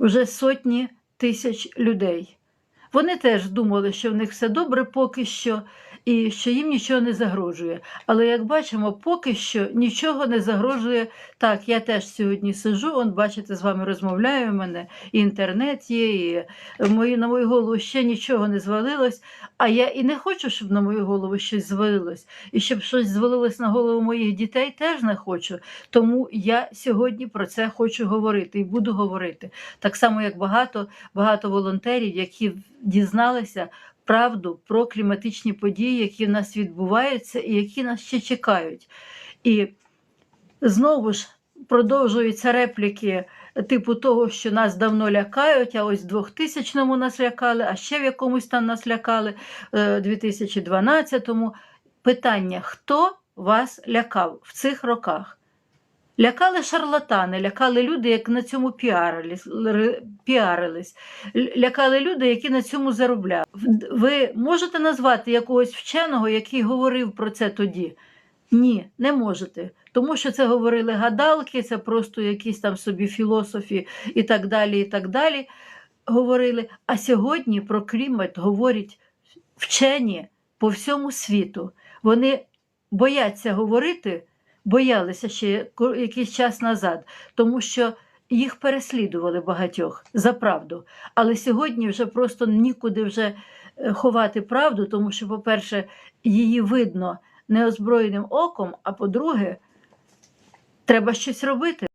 вже сотні тисяч людей. Вони теж думали, що в них все добре поки що, і що їм нічого не загрожує. Але як бачимо, поки що нічого не загрожує. Так, я теж сьогодні сижу, он, бачите, з вами розмовляю. У мене і інтернет є, і мої, на мою голову ще нічого не звалилось. А я і не хочу, щоб на мою голову щось звалилось. І щоб щось звалилось на голову моїх дітей, теж не хочу. Тому я сьогодні про це хочу говорити і буду говорити. Так само, як багато, багато волонтерів, які дізналися правду про кліматичні події, які в нас відбуваються і які нас ще чекають. І знову ж продовжуються репліки типу того, що нас давно лякають, а ось в 2000-му нас лякали, а ще в якомусь там нас лякали, е, 2012-му. Питання: хто вас лякав в цих роках? Лякали шарлатани, лякали люди, які на цьому піарились, лякали люди, які на цьому заробляли. Ви можете назвати якогось вченого, який говорив про це тоді? Ні, не можете. Тому що це говорили гадалки, це просто якісь там собі філософі і так далі. і так далі говорили. А сьогодні про клімат говорять вчені по всьому світу. Вони бояться говорити, боялися ще якийсь час назад, тому що їх переслідували багатьох за правду. Але сьогодні вже просто нікуди вже е, ховати правду, тому що, по-перше, її видно неозброєним оком, а по-друге, треба щось робити.